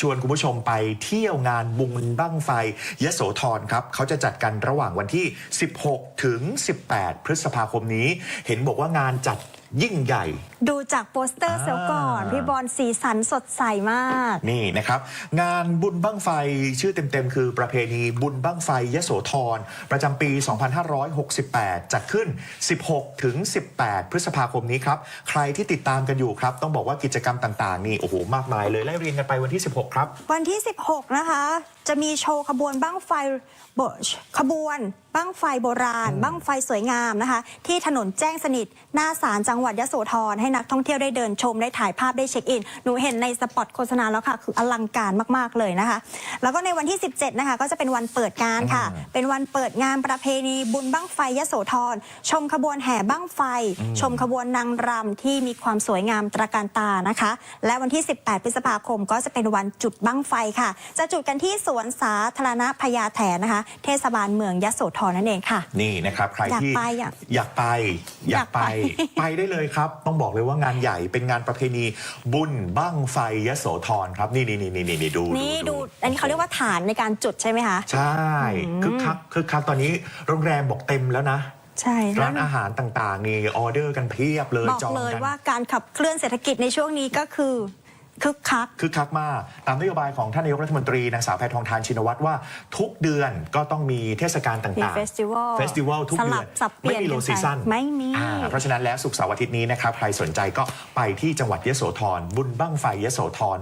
ชวนคุณผู้ชมไปเที่ยวงานบุญบั้งไฟยโสธรครับเขาจะจัดกันระหว่างวันที่ 16 ถึง 18 พฤษภาคมนี้ เห็นบอกว่างานจัด ยิ่งใหญ่ ดูจากโปสเตอร์อ่าเสียวก่อนพี่บอลสีสันสดใสมาก นี่นะครับ งานบุญบั้งไฟชื่อเต็มๆ คือประเพณีบุญบั้งไฟยโสธร ประจำปี 2568 จัดขึ้น 16 ถึง 18 พฤษภาคมนี้ครับ ใครที่ติดตามกันอยู่ครับ ต้องบอกว่ากิจกรรมต่างๆ นี่ โอ้โห มากมายเลยไล่เรียงกันไปวันที่ 16 ครับ วันที่ 16 นะคะ จะมีโชว์ขบวนบั้งไฟโบขบวนบั้งไฟโบราณ บั้งไฟสวยงามนะคะ ที่ถนนแจ้งสนิท หน้าศาลจังหวัดยโสธรให้นักท่องเที่ยวได้เดินชมได้ถ่ายภาพได้เช็คอิน หนูเห็นในสปอตโฆษณาแล้วค่ะ คืออลังการมากๆเลยนะคะ แล้วก็ในวันที่ 17 นะคะ ก็จะเป็นวันเปิดงานค่ะ เป็นวันเปิดงานประเพณีบุญบั้งไฟยโสธรชมขบวนแห่บั้งไฟ ชมขบวนนางรำที่มีความสวยงามตระการตานะคะ และวันที่ 18 พฤษภาคม ก็จะเป็นวันจุดบั้งไฟค่ะ จะจุดกันที่สวนสาธารณะพญาแถนนะคะ เทศบาลเมืองยโสธรนั่นเองค่ะ นี่นะครับใครอยากที่ไปอะอยากไปอยากไป อยากไป ไปได้เลยครับ ต้องบอกเลยว่างานใหญ่เป็นงานประเพณีบุญบั้งไฟยโสธรครับ นี่นี่นี่นี่นี่ดูนี่ดู อันนี้เขาเรียกว่าฐานในการจุดใช่ไหมคะ ใช่คึกคักคึกคักตอนนี้โรงแรมบอกเต็มแล้วนะใช่แล้ร้าวนอาหารต่างๆนี่ออเดอร์กันเพียบเลยบอกจองเลยกันว่าการขับเคลื่อนเศรษฐกิจในช่วงนี้ก็คือ คึกคัก คึกคักมาก ตามนโยบายของท่านนายกรัฐมนตรีนางสาวแพทองทานชินวัตรว่าทุกเดือนก็ต้องมีเทศกาลมีต่างๆ เฟสติวัล เฟสติวัลทุกสเดืลัอนบสับเปลี่ไม่ยนมีโลกันไปซีซั่นไม่มีอ่าเพราะฉะนั้นแล้วสุกร์เสาร์อาทิตย์นี้นะครับ ใครสนใจก็ไปที่จังหวัดยโสธรบุญบั้งไฟยโสธร